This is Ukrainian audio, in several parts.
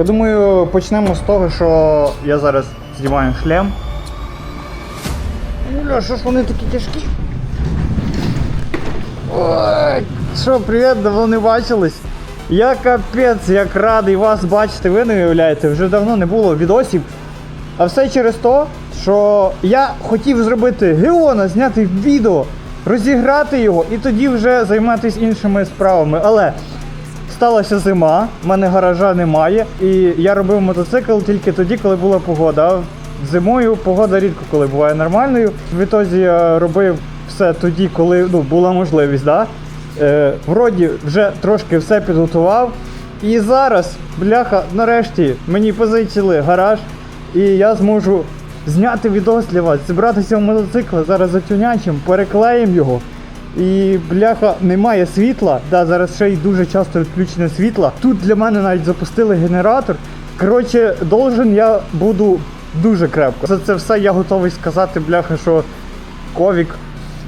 Я думаю, почнемо з того, що я зараз знімаю шлем. Ну, Ля, що ж вони такі тяжкі? Ой, що, привіт, давно не бачились. Я капець, як радий вас бачити, ви не уявляєте, вже давно не було відосів. А все через те, що я хотів зробити Геона, зняти відео, розіграти його і тоді вже займатися іншими справами. Але сталася зима, в мене гаража немає, і я робив мотоцикл тільки тоді, коли була погода. Зимою погода рідко коли буває нормальною. Відтоді я робив все тоді, коли ну, була можливість. Да? Е, вроді вже трошки все підготував. І зараз, бляха, нарешті мені позичили гараж, і я зможу зняти відос для вас, зібратися в мотоцикл, зараз затюнячим, переклеїмо його. І бляха немає світла. Да, зараз ще й дуже часто відключене світло. Тут для мене навіть запустили генератор. Коротше, должен я буду дуже крепко. За це все я готовий сказати, бляха, що ковік,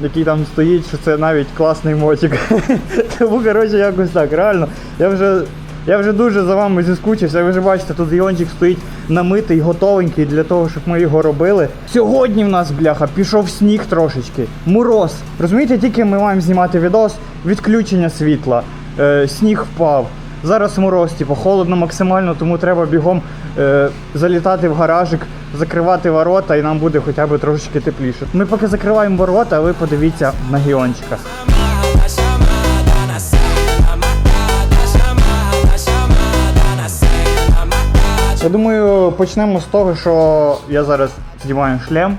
який там стоїть, що це навіть класний мотик. Тому, коротше, якось так. Реально, я вже. Я вже дуже за вами зіскучився. Ви вже бачите, тут Іончик стоїть намитий, готовенький для того, щоб ми його робили. Сьогодні в нас, бляха, пішов сніг трошечки. Мороз. Розумієте, тільки ми маємо знімати відос, відключення світла, е, сніг впав. Зараз мороз, типу, холодно максимально, тому треба бігом е, залітати в гаражик, закривати ворота, і нам буде хоча б трошечки тепліше. Ми поки закриваємо ворота, а ви подивіться на гіончика. Я думаю, почнемо з того, що я зараз знімаю шлем.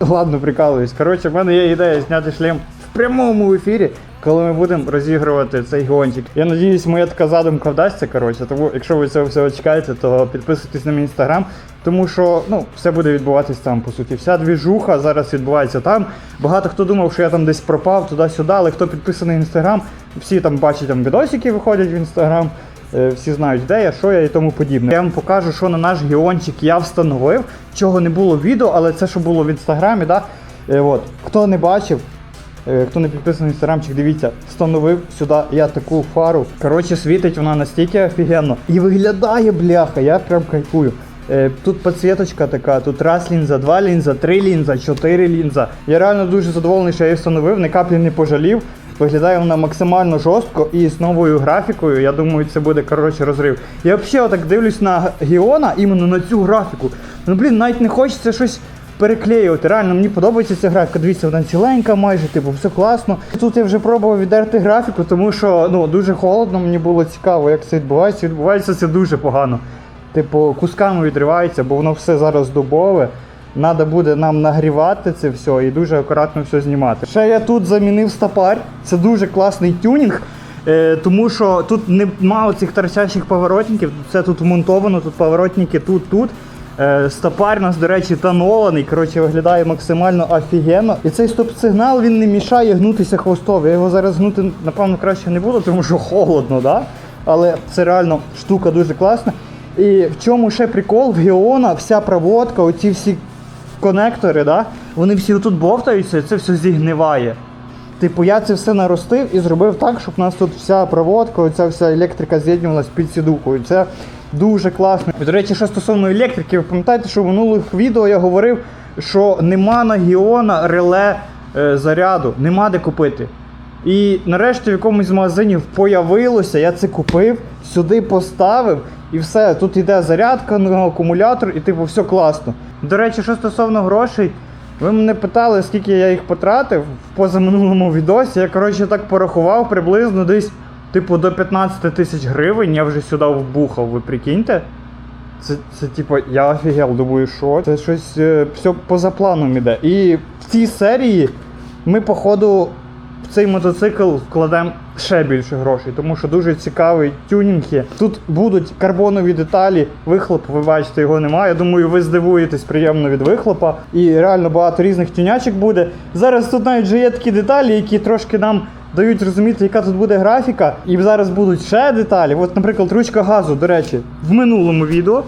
Ладно, прикалуюсь. Коротше, в мене є ідея зняти шлем в прямому ефірі, коли ми будемо розігрувати цей гончик. Я надіюсь, моя така задумка вдасться. Коротше, тому якщо ви цього всього чекаєте, то підписуйтесь на мій інстаграм, тому що ну, все буде відбуватись там, по суті. Вся двіжуха зараз відбувається там. Багато хто думав, що я там десь пропав туди-сюди, але хто підписаний інстаграм, всі там бачать там відосики виходять в інстаграм. Е, Всі знають, де я, що я і тому подібне. Я вам покажу, що на наш гіончик я встановив, чого не було в відео, але це що було в інстаграмі. Да? Е, от. Хто не бачив, е, хто не підписаний в інстаграмчик, дивіться, встановив сюди я таку фару. Коротше, світить вона настільки офігенно. І виглядає бляха, я прям кайфую. Тут підсвіточка така, тут раз лінза, два лінза, три лінза, чотири лінза. Я реально дуже задоволений, що я її встановив, ні каплі не пожалів. Виглядає вона максимально жорстко і з новою графікою. Я думаю, це буде коротше розрив. Я взагалі отак дивлюсь на Гіона іменно на цю графіку. Ну блін, навіть не хочеться щось переклеювати. Реально мені подобається ця графіка. Дивіться, вона ціленька майже, типу, все класно. Тут я вже пробував віддерти графіку, тому що ну дуже холодно, мені було цікаво, як це відбувається. Відбувається це дуже погано. Типу, кусками відривається, бо воно все зараз дубове. Надо буде нам нагрівати це все і дуже акуратно все знімати. Ще я тут замінив стопар. Це дуже класний тюнінг. Е, тому що тут немає цих торчащих поворотників, це тут вмонтовано, тут поворотники тут, тут. Е, стопар у нас, до речі, тонований, коротше, виглядає максимально офігенно. І цей стоп-сигнал він не мішає гнутися хвостові. Я його зараз гнути, напевно, краще не буду, тому що холодно, да? але це реально штука дуже класна. І в чому ще прикол? В Геона вся проводка, оці всі конектори, да? вони всі тут бовтаються і це все зігниває. Типу, я це все наростив і зробив так, щоб у нас тут вся проводка, оця вся електрика з'єднувалась під сідухою. Це дуже класно. І, До речі, що стосовно електрики, ви пам'ятаєте, що в минулих відео я говорив, що нема на Гіона реле е, заряду, нема де купити. І нарешті в якомусь з магазинів появилося, я це купив, сюди поставив, і все. Тут йде зарядка на акумулятор, і типу все класно. До речі, що стосовно грошей, ви мене питали, скільки я їх потратив в позаминулому відосі. Я коротше так порахував приблизно десь, типу, до 15 тисяч гривень. Я вже сюди вбухав, ви прикиньте. Це, це типу, я офігел, думаю, що це щось е, все поза планом іде. І в цій серії ми, походу, в цей мотоцикл вкладемо ще більше грошей, тому що дуже цікавий тюнінг є. Тут будуть карбонові деталі, вихлоп, ви бачите, його немає. Я думаю, ви здивуєтесь приємно від вихлопа. І реально багато різних тюнячок буде. Зараз тут навіть вже є такі деталі, які трошки нам дають розуміти, яка тут буде графіка. І зараз будуть ще деталі. От, наприклад, ручка газу, до речі, в минулому відео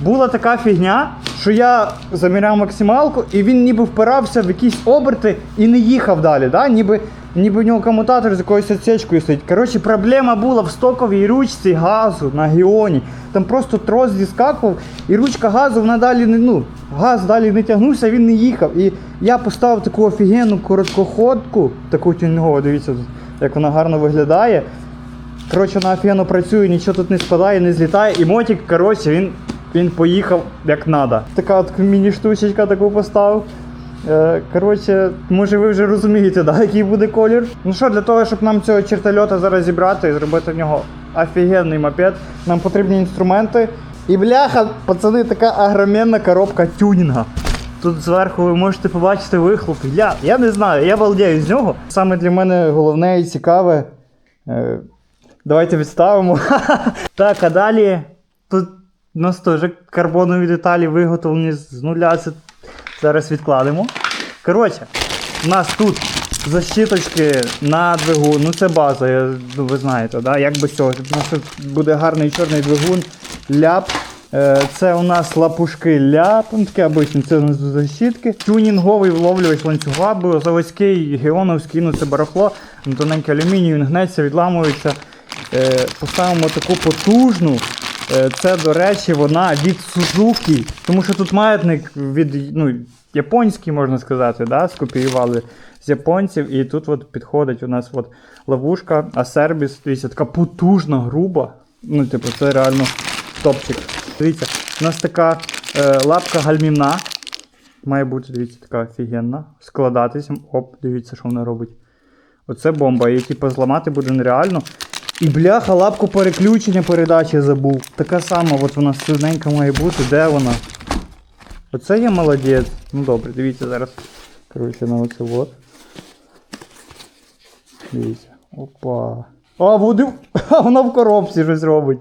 була така фігня, що я заміряв максималку, і він ніби впирався в якісь оберти і не їхав далі. Да? Ніби ніби в нього комутатор з якоюсь отсечкою стоїть. Коротше, проблема була в стоковій ручці газу на Гіоні. Там просто трос зіскакував, і ручка газу вона далі не ну, газ далі не тягнувся, він не їхав. І я поставив таку офігенну короткоходку, таку тюнгову, дивіться, як вона гарно виглядає. Коротше, вона офігенно працює, нічого тут не спадає, не злітає. І мотик, коротше, він, він поїхав як треба. Така от міні-штучечка таку поставив. Е, коротше, може ви вже розумієте, да, який буде колір. Ну що, для того, щоб нам цього чертольота зараз зібрати і зробити в нього офігенний мопед, нам потрібні інструменти. І бляха, пацани, така огроменна коробка тюнінга. Тут зверху ви можете побачити вихлоп. Я, я не знаю, я балдею з нього. Саме для мене головне і цікаве. Е, давайте відставимо. так, а далі тут у нас теж карбонові деталі виготовлені з нуля. Це зараз відкладемо. Коротше, у нас тут защиточки на двигун. Ну це база, я, ну, ви знаєте, да? як без цього. У нас тут буде гарний чорний двигун, ляп. Е, Це у нас лапушки ляп, таке обичне, це у нас защитки. Тюнінговий вловлювач ланцюга, бо заводський, геоновський, ну це барахло, тоненький алюміній, він гнеться, відламується. Е, Поставимо таку потужну. Е, Це, до речі, вона від Suzuki, тому що тут маятник від ну, японський, можна сказати, да? скопіювали з японців. І тут от підходить у нас от ловушка, а сервіс, дивіться, така потужна, груба. Ну, типу, це реально топчик. Дивіться, у нас така е, лапка гальмівна. Має бути, дивіться, така офігенна. Складатися. Оп, дивіться, що вона робить. Оце бомба. Її типу зламати буде нереально. І бляха, лапку переключення передачі забув. Така сама, от вона синенька має бути. Де вона? Оце є молодець. Ну добре, дивіться зараз. Коротше, на оце от. Дивіться. Опа. А, води. А вона в коробці щось робить.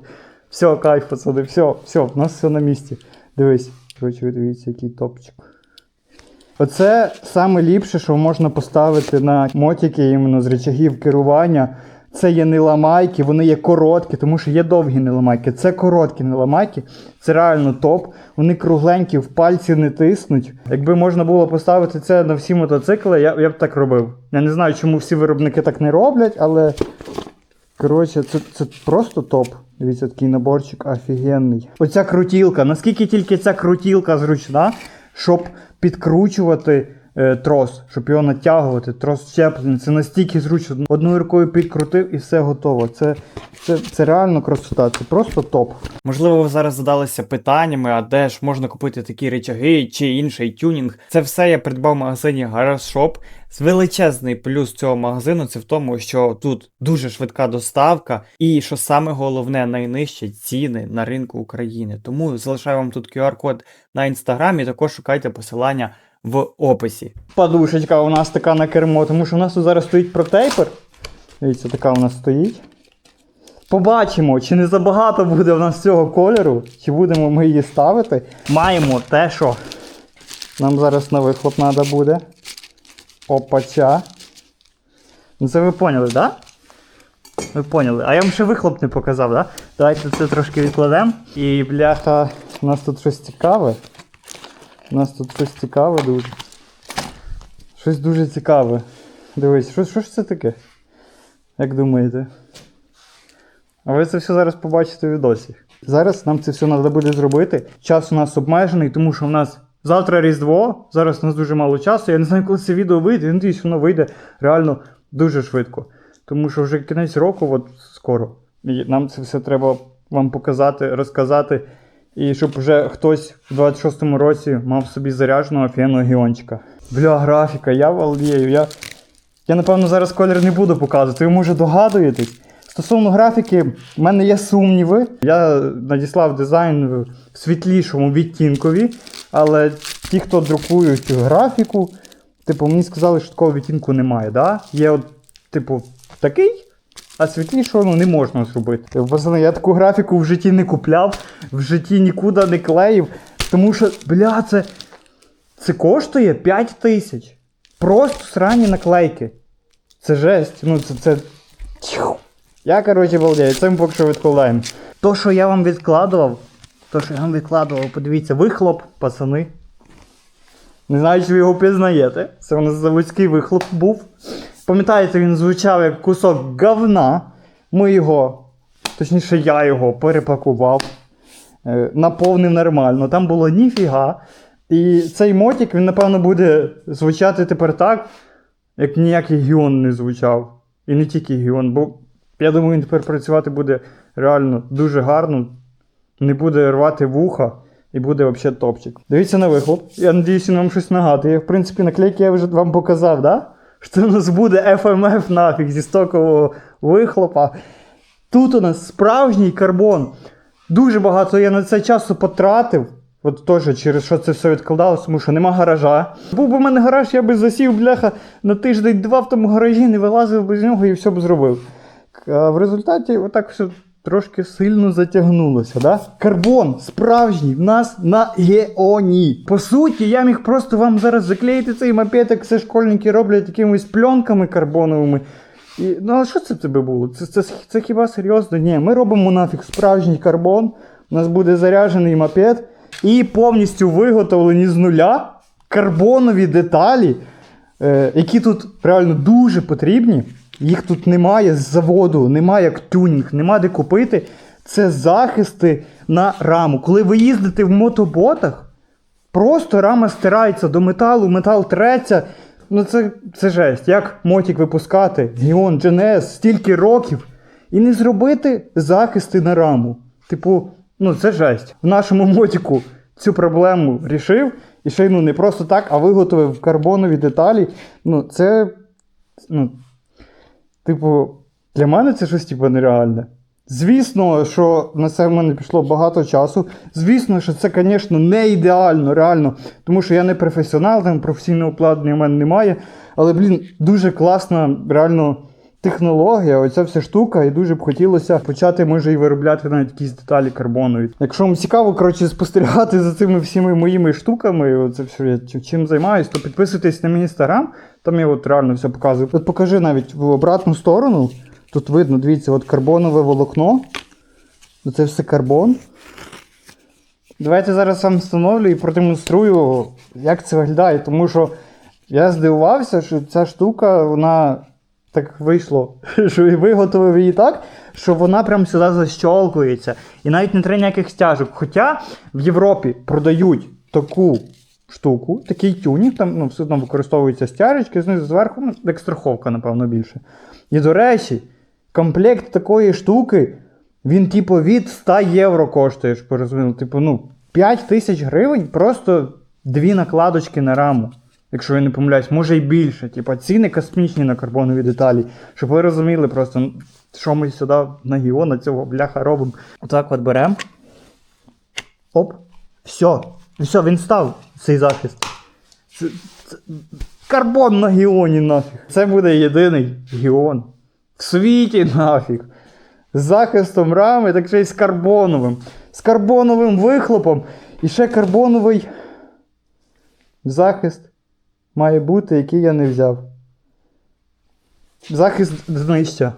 Все, кайф, пацани, все, все, в нас все на місці. Дивись. Коротше, ви дивіться, який топчик. Оце саме ліпше, що можна поставити на мотики іменно з речагів керування. Це є неламайки, вони є короткі, тому що є довгі неламайки. Це короткі неламайки, це реально топ. Вони кругленькі, в пальці не тиснуть. Якби можна було поставити це на всі мотоцикли, я, я б так робив. Я не знаю, чому всі виробники так не роблять, але коротше, це, це просто топ. Дивіться, такий наборчик офігенний. Оця крутілка. Наскільки тільки ця крутілка зручна, щоб підкручувати трос, щоб його натягувати, трос щеплення. Це настільки зручно. Одною рукою підкрутив і все готово. Це, це, це реально красота, це просто топ. Можливо, ви зараз задалися питаннями, а де ж можна купити такі речаги чи інший тюнінг. Це все я придбав в магазині Garage Shop. Величезний плюс цього магазину це в тому, що тут дуже швидка доставка, і що саме головне, найнижчі ціни на ринку України. Тому залишаю вам тут QR-код на інстаграмі, також шукайте посилання в описі. Подушечка у нас така на кермо, тому що у нас тут зараз стоїть протейпер. Дивіться, така у нас стоїть. Побачимо, чи не забагато буде в нас цього кольору, чи будемо ми її ставити. Маємо те, що нам зараз на вихлоп треба буде. Опача. Ну це ви поняли, так? Да? Ви поняли. А я вам ще вихлоп не показав, так? Да? Давайте це трошки відкладемо. І бляха, у нас тут щось цікаве. У нас тут щось цікаве дуже. Щось дуже цікаве. Дивись, що, що ж це таке? Як думаєте? А ви це все зараз побачите в відосі. Зараз нам це все треба буде зробити. Час у нас обмежений, тому що в нас завтра Різдво, зараз у нас дуже мало часу. Я не знаю, коли це відео вийде. Я надіюсь, воно вийде реально дуже швидко. Тому що вже кінець року, от скоро. І нам це все треба вам показати, розказати. І щоб вже хтось в 26-му році мав собі зарядженого офігенного гіончика. Бля, графіка, я валдію. Я, я напевно зараз колір не буду показувати. Ви може догадуєтесь. Стосовно графіки, в мене є сумніви. Я надіслав дизайн в світлішому відтінкові, але ті, хто друкують графіку, типу, мені сказали, що такого відтінку немає. Да? Є, от, типу, такий, а світлішого ну, не можна зробити. Пацани, я таку графіку в житті не купляв, в житті нікуди не клеїв. Тому що, бля, це, це коштує 5 тисяч. Просто срані наклейки. Це жесть. Ну, це. це... Я, коротше, балдею, це ми поки що відкладаємо. То, що я вам відкладував, то, що я вам відкладував, подивіться, вихлоп, пацани. Не знаю, чи ви його пізнаєте. Це у нас заводський вихлоп був. Пам'ятаєте, він звучав як кусок говна. Ми його, точніше, я його перепакував, е, наповнив нормально. Там було ніфіга. І цей мотик, він, напевно, буде звучати тепер так, як ніякий гіон не звучав. І не тільки гіон, бо я думаю, він тепер працювати буде реально дуже гарно, не буде рвати вуха і буде взагалі топчик. Дивіться на вихлоп. Я надіюсь, він вам щось нагадує. В принципі, наклейки я вже вам показав, да? Що у нас буде FMF нафіг зі стокового вихлопа. Тут у нас справжній карбон. Дуже багато я на це часу потратив. От теж через що це все відкладалося, тому що нема гаража. Був би в мене гараж, я би засів, бляха, на тиждень-два в тому гаражі, не вилазив би з нього і все б зробив. А в результаті отак все трошки сильно затягнулося. Да? Карбон справжній в нас на геоні. По суті, я міг просто вам зараз заклеїти цей мопед, як це школьники роблять якимись пленками карбоновими. І, ну а що це тебе було? Це, це, це хіба серйозно? Ні, ми робимо нафіг справжній карбон. У нас буде заряджений мопед і повністю виготовлені з нуля карбонові деталі, е, які тут реально дуже потрібні. Їх тут немає з заводу, немає як тюнінг, нема де купити. Це захисти на раму. Коли ви їздите в мотоботах, Просто рама стирається до металу, метал треться. Ну це, це жесть. Як мотик випускати? Гіон, GNS, стільки років. І не зробити захисти на раму. Типу, ну це жесть. В нашому мотику цю проблему рішив. І ще й ну не просто так, а виготовив карбонові деталі. Ну, це. Ну, типу, для мене це щось типу, нереальне. Звісно, що на це в мене пішло багато часу. Звісно, що це, звісно, не ідеально, реально, тому що я не професіонал, там професійного обладнання в мене немає. Але, блін, дуже класна, реально технологія, оця вся штука, і дуже б хотілося почати, може, і виробляти навіть якісь деталі карбонові. Якщо вам цікаво, коротше, спостерігати за цими всіми моїми штуками, оце все я чим займаюсь, то підписуйтесь на мій інстаграм, там я от реально все показую. От покажи навіть в обратну сторону. Тут видно, дивіться, от карбонове волокно. Це все карбон. Давайте зараз сам встановлю і продемонструю, як це виглядає, тому що я здивувався, що ця штука, вона так вийшло, що я виготовив її так, що вона прям сюди защолкується. І навіть не треба ніяких стяжок. Хоча в Європі продають таку штуку, такий тюнінг, там ну, все одно використовуються стяжечки, знизу зверху, ну, як страховка, напевно, більше. І до речі, комплект такої штуки, він, типу, від 100 євро коштує, щоб розуміли. Типу, ну, 5 тисяч гривень просто дві накладочки на раму. Якщо я не помиляюсь, може і більше. Типу, ціни космічні на карбонові деталі. Щоб ви розуміли просто, що ми сюди на гіона цього бляха робимо. Отак от беремо. Оп. Все. Все, він став, цей захист. Це, це, карбон на гіоні нафіг. Це буде єдиний гіон. В світі нафіг. З захистом рами, так ще й з карбоновим. З карбоновим вихлопом. І ще карбоновий захист має бути, який я не взяв. Захист днища.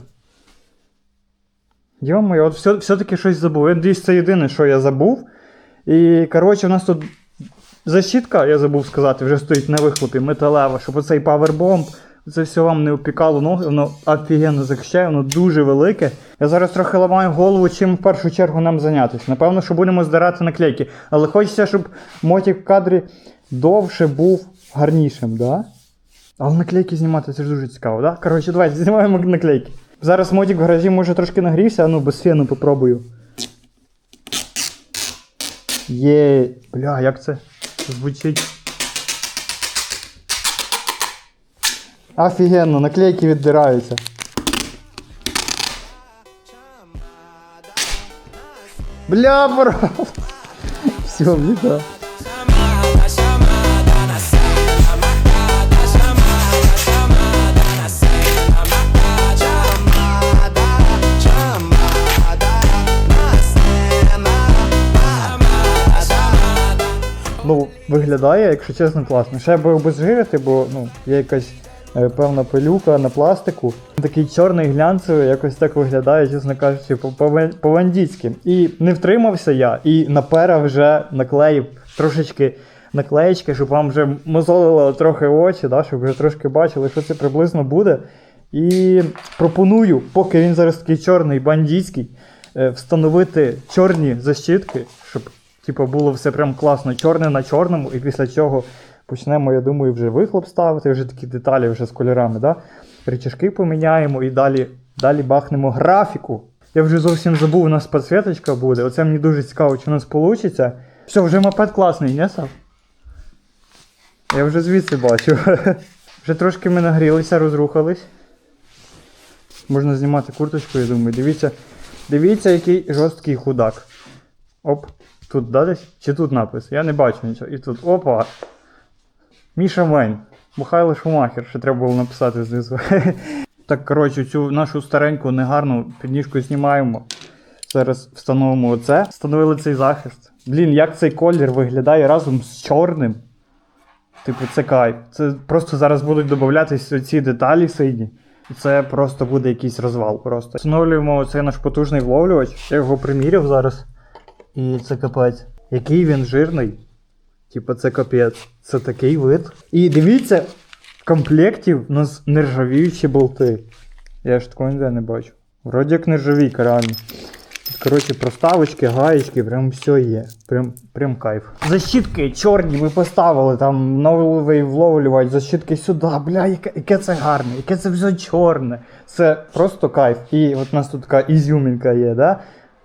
Йо-моє, от все, все-таки щось забув. Я це єдине, що я забув. І, коротше, у нас тут защітка, я забув сказати, вже стоїть на вихлопі металева, щоб оцей павербомб, це все вам не опікало ноги, воно офігенно захищає, воно дуже велике. Я зараз трохи ламаю голову, чим в першу чергу нам зайнятися. Напевно, що будемо здирати наклейки. Але хочеться, щоб мотик в кадрі довше був гарнішим, да? Але наклейки знімати це ж дуже цікаво, да? Коротше, давайте знімаємо наклейки. Зараз мотик в гаражі може трошки нагрівся, а ну без фену попробую. Є. Бля, як це звучить? Офігенно, наклейки віддираються. Бля, брат. Все, біда. Ну, виглядає, якщо чесно, класно. Ще би обезжирити, бо ну, є якась е, певна пилюка на пластику. Такий чорний глянцевий, якось так виглядає, чесно кажучи, по- по- І не втримався я, і на пера вже наклеїв трошечки наклеєчки, щоб вам вже мозолило трохи очі, да, щоб вже трошки бачили, що це приблизно буде. І пропоную, поки він зараз такий чорний, бандитський, е, встановити чорні защитки, щоб типу, було все прям класно, чорне на чорному, і після чого почнемо, я думаю, вже вихлоп ставити, вже такі деталі вже з кольорами. Да? Речашки поміняємо і далі, далі бахнемо графіку. Я вже зовсім забув, у нас підсвіточка буде. Оце мені дуже цікаво, чи у нас вийде. Все, вже мопед класний, не Сав? Я вже звідси бачу. Вже трошки ми нагрілися, розрухались. Можна знімати курточку, я думаю. Дивіться, дивіться, який жорсткий худак. Оп, тут да, десь? Чи тут напис? Я не бачу нічого. І тут. Опа. Міша Мень. Михайло Шумахер, ще треба було написати знизу. Так, коротше, цю нашу стареньку негарну підніжку знімаємо. Зараз встановимо оце. Встановили цей захист. Блін, як цей колір виглядає разом з чорним. Типу, це кайф. Це просто зараз будуть додатися ці деталі сині. І це просто буде якийсь розвал. Просто. Встановлюємо цей наш потужний вловлювач. Я його приміряв зараз. І це капець. Який він жирний. Типа, це капець. Це такий вид. І дивіться, в комплекті в нас нержавіючі болти. Я ж такого ніде не бачу. Вроді як нержавійка, реально. Коротше, проставочки, гаєчки, прям все є. Прям, прям кайф. Защитки чорні ми поставили, там новий вловлювач, защитки сюди. Бля, яке, яке це гарне, яке це все чорне. Це просто кайф. І от у нас тут така ізюмінка є, да?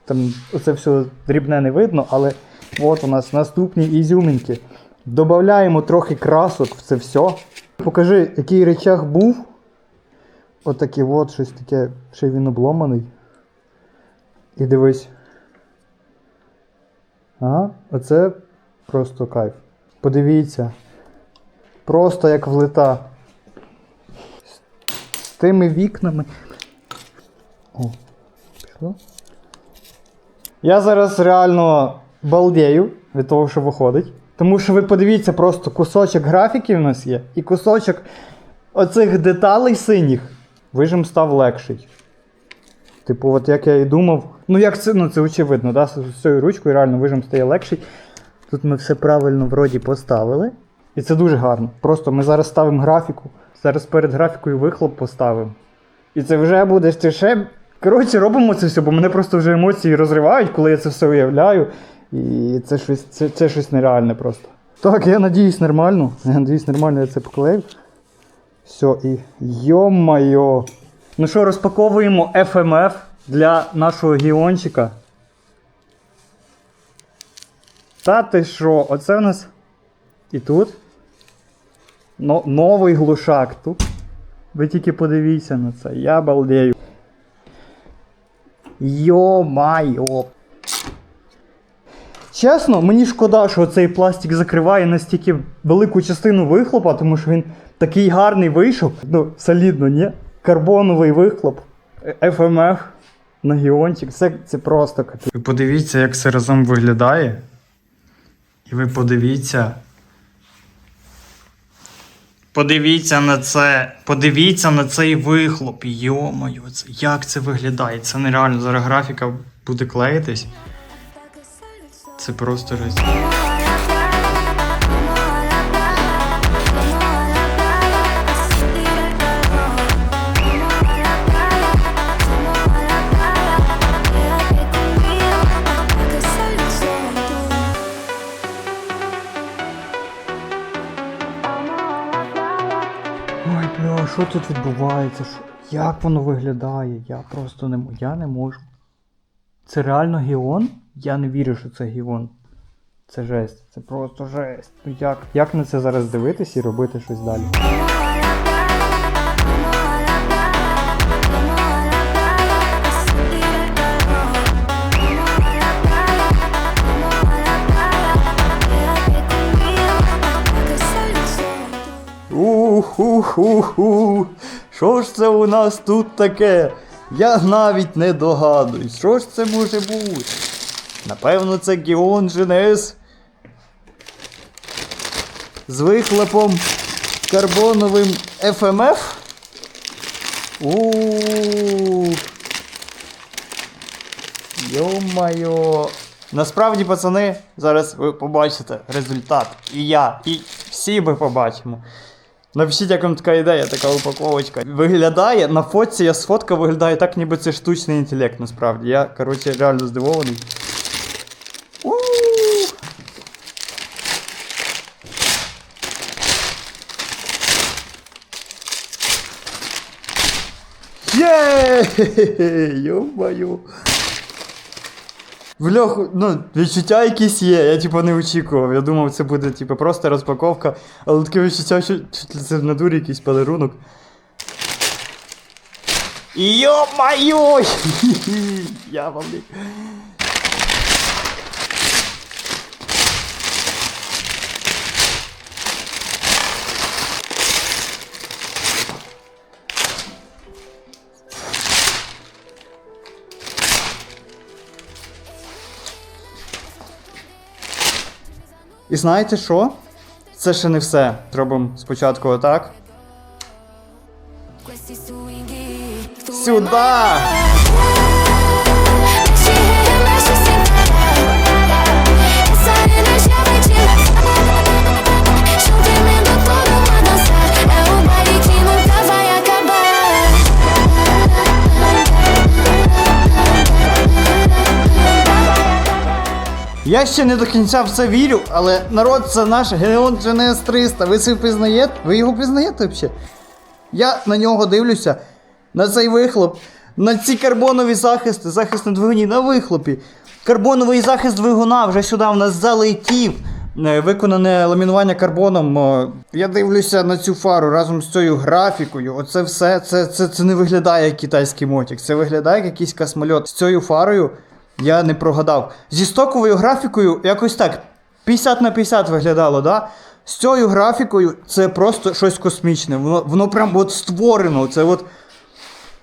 Там оце все дрібне не видно, але от у нас наступні ізюмінки. Добавляємо трохи красок в це все. Покажи, який речах був. Отакий от щось таке, ще він обломаний. І дивись. Ага, оце просто кайф. Подивіться. Просто як влита. З тими вікнами. О, пішло. Я зараз реально балдею від того, що виходить. Тому що ви подивіться, просто кусочок графіків у нас є, і кусочок оцих деталей синіх. Вижим став легший. Типу, от як я і думав. Ну, як це, ну це очевидно, да? з цією ручкою реально вижим стає легший. Тут ми все правильно вроді поставили. І це дуже гарно. Просто ми зараз ставимо графіку. Зараз перед графікою вихлоп поставимо. І це вже буде ще. Коротше, робимо це все, бо мене просто вже емоції розривають, коли я це все уявляю. І це щось, це, це щось нереальне просто. Так, я надіюсь нормально. Я надіюсь нормально я це поклеїв. Все, і. Йо-майо. Ну що, розпаковуємо FMF для нашого гіончика. Та ти що? Оце у нас. І тут. Но, новий глушак тут. Ви тільки подивіться на це. Я балдею. Йо-майо. Чесно, мені шкода, що цей пластик закриває настільки велику частину вихлопа, тому що він такий гарний вийшов. Ну, солідно, ні? Карбоновий вихлоп, FMF на гіончик. Це, це просто капець. Ви подивіться, як це разом виглядає. І ви подивіться. Подивіться на це. Подивіться на цей вихлоп. Йо-моє, це, як це виглядає? Це нереально. Зараз графіка буде клеїтись. Це просто жесть. Тут відбувається? Як воно виглядає? Я просто не, я не можу. Це реально гіон? Я не вірю, що це гіон. Це жесть, це просто жесть. Ну як, як на це зараз дивитись і робити щось далі? Уху-ху-ху. Що ж це у нас тут таке? Я навіть не догадуюсь, що ж це може бути? Напевно, це Гіон Женес з вихлопом карбоновим FMF. У. Йо-майо. Насправді, пацани, зараз ви побачите результат. І я, і всі ми побачимо. Напишіть, як вам така ідея, така упаковочка. Виглядає, на фотці я сфоткав, виглядає так, ніби це штучний інтелект, насправді. Я, коротше, реально здивований. У! Є! Йо-маю. Вльох, ну, відчуття якісь є, я типу не очікував. Я думав, це буде типу, просто розпаковка, але таке відчуття, що це в натурі якийсь подарунок. Йо-майо! Я валик. І знаєте що? Це ще не все. Зробимо спочатку отак. Сюда! Я ще не до кінця в це вірю, але народ це наш Геон GNS 300. Ви це впізнаєте? Ви його впізнаєте взагалі? Я на нього дивлюся, на цей вихлоп, на ці карбонові захисти, захист на двигуні на вихлопі. Карбоновий захист двигуна вже сюди в нас залетів. Е, Виконане ламінування карбоном. Я дивлюся на цю фару разом з цією графікою. Оце все, це, це, це не виглядає як китайський мотик. Це виглядає як якийсь космольот. З цією фарою я не прогадав. Зі стоковою графікою якось так 50 на 50 виглядало, да? З цією графікою це просто щось космічне. Воно, воно прям от створено. Це от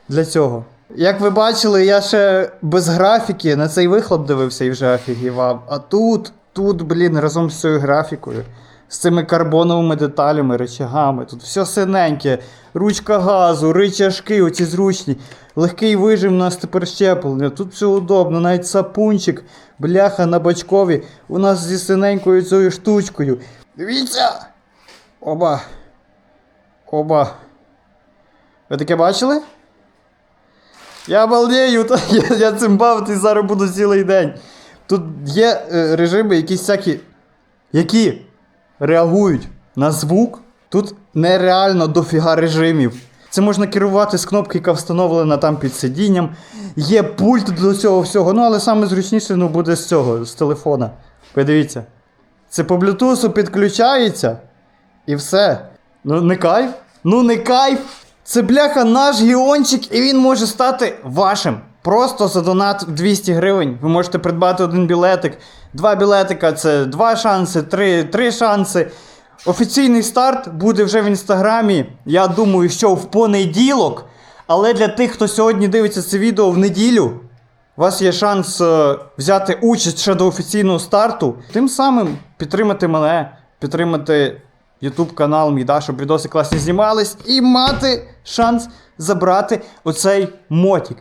для цього. Як ви бачили, я ще без графіки на цей вихлоп дивився і вже офігівав. А тут, тут, блін, разом з цією графікою, з цими карбоновими деталями, речагами, тут все синеньке, ручка газу, ричажки, оці зручні, легкий вижим у нас тепер щеплення, тут все удобно, навіть сапунчик, бляха на бачкові, у нас зі синенькою цією штучкою. Дивіться! Оба. Оба. Ви таке бачили? Я балдею, я, я цим бавитись зараз буду цілий день. Тут є е, режими якісь всякі, які реагують на звук. Тут нереально дофіга режимів. Це можна керувати з кнопки, яка встановлена там під сидінням. Є пульт до цього всього. Ну, але саме зручніше ну, буде з цього, з телефона. Подивіться. Це по Bluetooth підключається. І все. Ну не кайф? Ну не кайф. Це бляха наш гіончик, і він може стати вашим. Просто за донат 200 гривень. Ви можете придбати один білетик. Два білетика це два шанси, три, три шанси. Офіційний старт буде вже в інстаграмі. Я думаю, що в понеділок. Але для тих, хто сьогодні дивиться це відео в неділю, у вас є шанс е, взяти участь ще до офіційного старту. Тим самим підтримати мене, підтримати YouTube канал мій, да, щоб відоси класні знімались, і мати шанс забрати оцей мотик.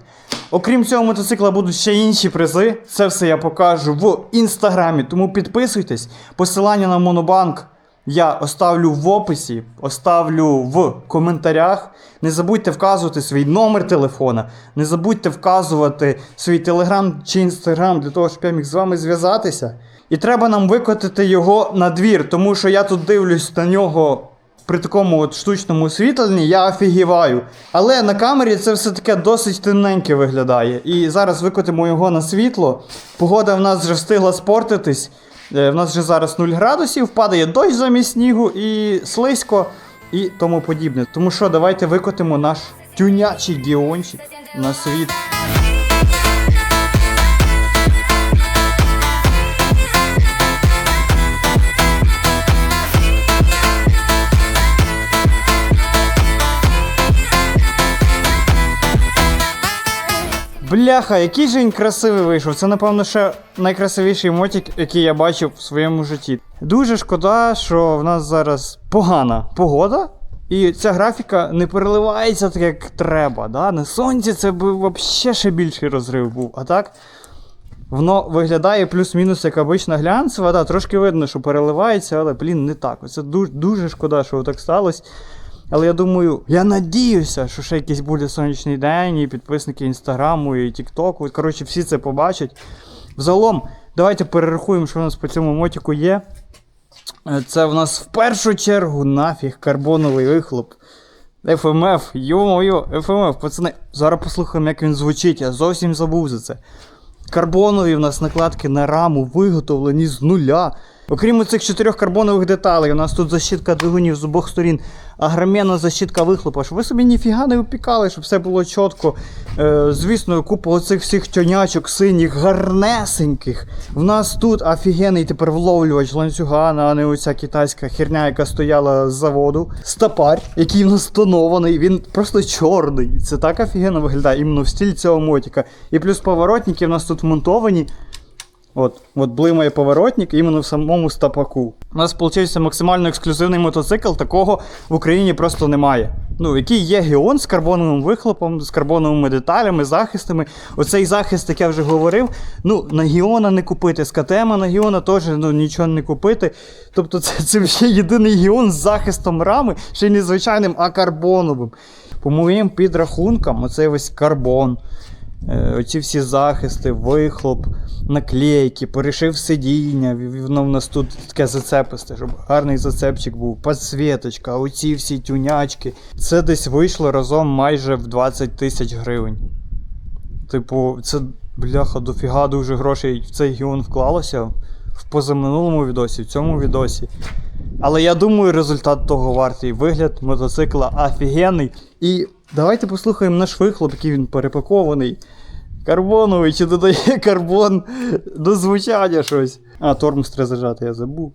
Окрім цього мотоцикла будуть ще інші призи. Це все я покажу в інстаграмі. Тому підписуйтесь. Посилання на Монобанк я оставлю в описі, оставлю в коментарях. Не забудьте вказувати свій номер телефона, не забудьте вказувати свій телеграм чи інстаграм для того, щоб я міг з вами зв'язатися. І треба нам викотити його на двір, тому що я тут дивлюсь на нього при такому от штучному освітленні, я офігіваю. Але на камері це все таке досить темненьке виглядає. І зараз викотимо його на світло. Погода в нас вже встигла спортитись. Е, В нас вже зараз 0 градусів, падає дощ замість снігу і слизько і тому подібне. Тому що давайте викотимо наш тюнячий гіончик на світ. Бляха, який же він красивий вийшов. Це, напевно, ще найкрасивіший мотик, який я бачив в своєму житті. Дуже шкода, що в нас зараз погана погода. І ця графіка не переливається так, як треба. Да? На сонці це б взагалі ще більший розрив був. А так, Воно виглядає плюс-мінус як обична глянцева, да, трошки видно, що переливається, але, блін, не так. Це дуже, дуже шкода, що так сталося. Але я думаю, я надіюся, що ще якийсь буде сонячний день, і підписники інстаграму, і Тіктоку. Коротше, всі це побачать. Взагалом, давайте перерахуємо, що у нас по цьому мотику є. Е, Це в нас в першу чергу нафіг карбоновий вихлоп. ФМФ, йо-моє, ФМФ, пацани. Зараз послухаємо, як він звучить, я зовсім забув за це. Карбонові в нас накладки на раму виготовлені з нуля. Окрім цих чотирьох карбонових деталей, у нас тут защитка двигунів з обох сторін, агромена защитка вихлопа, щоб ви собі ніфіга не опікали, щоб все було чітко. Е, звісно, купа оцих всіх тьонячок синіх, гарнесеньких. В нас тут офігенний тепер вловлювач ланцюга, а не оця китайська херня, яка стояла з заводу. Стопарь, який в нас тонований, він просто чорний. Це так офігенно виглядає, іменно в стиль цього мотика. І плюс поворотники в нас тут монтовані. От, от блимає поворотник іменно в самому стопаку. У нас виходить максимально ексклюзивний мотоцикл, такого в Україні просто немає. Ну, який є Геон з карбоновим вихлопом, з карбоновими деталями, захистами. Оцей захист, як я вже говорив, ну, на Геона не купити, з КТМ на Геона теж ну, нічого не купити. Тобто це, це ще єдиний Геон з захистом рами, ще не звичайним, а карбоновим. По моїм підрахункам, оцей ось карбон. Е, Оці всі захисти, вихлоп, наклейки, порішив сидіння. Воно в нас тут таке зацеписте, щоб гарний зацепчик був, підсвіточка, оці всі тюнячки. Це десь вийшло разом майже в 20 тисяч гривень. Типу, це бляха, дофіга дуже грошей в цей гіон вклалося в позаминулому відосі, в цьому відосі. Але я думаю, результат того вартий. Вигляд мотоцикла офігенний. І давайте послухаємо наш вихлоп, який він перепакований. Карбоновий, чи додає карбон до звучання щось. А, тормоз треба зажати, я забув.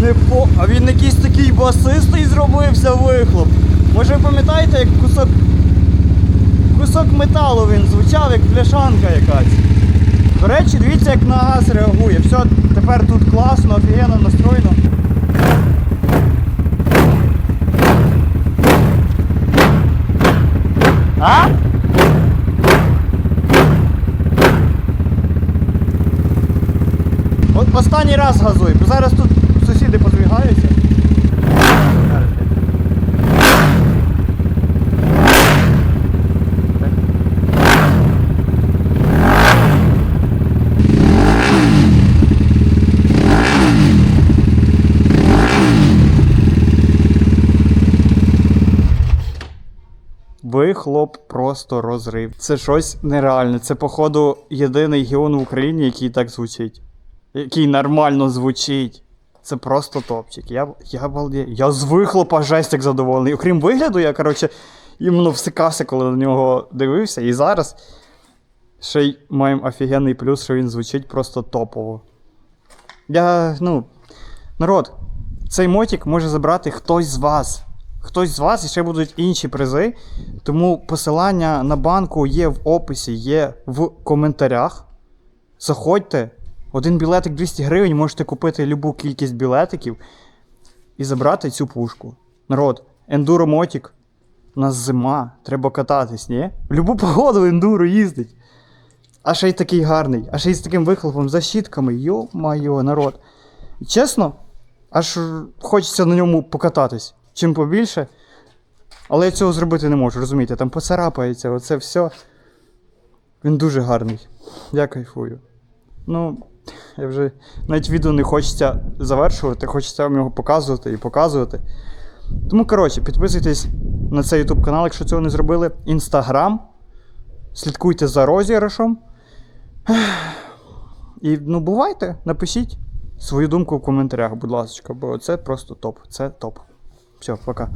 Не по. А він якийсь такий басистий зробився вихлоп. Може пам'ятаєте, як кусок. Кусок металу він звучав, як пляшанка якась. До речі, дивіться, як на газ реагує. Все, тепер тут класно, офігенно настроєно. А? От останній раз газуй, бо зараз тут сусіди подвігаються. Вихлоп просто розрив. Це щось нереальне. Це, походу, єдиний геон в Україні, який так звучить. Який нормально звучить. Це просто топчик. Я, я балдію. Я з вихлопа жесть задоволений. Окрім вигляду, я, коротше, іменно всикався, коли на нього дивився. І зараз ще й маємо офігенний плюс, що він звучить просто топово. Я, ну, народ, цей мотик може забрати хтось з вас. Хтось з вас і ще будуть інші призи. Тому посилання на банку є в описі, є в коментарях. Заходьте. Один білетик 200 гривень, можете купити любу кількість білетиків і забрати цю пушку. Народ, ендуро мотик. У нас зима, треба кататись, ні? В любу погоду ендуро їздить. А ще й такий гарний, а ще й з таким вихлопом, защітками. Йо-майо, народ. Чесно, аж хочеться на ньому покататись. Чим побільше. Але я цього зробити не можу, розумієте? Там поцарапається, оце все. Він дуже гарний. Я кайфую. Ну, я вже навіть відео не хочеться завершувати, хочеться вам його показувати і показувати. Тому, коротше, підписуйтесь на цей YouTube канал, якщо цього не зробили. Інстаграм. Слідкуйте за розіграшом. І ну бувайте, напишіть свою думку в коментарях, будь ласка, бо це просто топ. Це топ. Все, пока.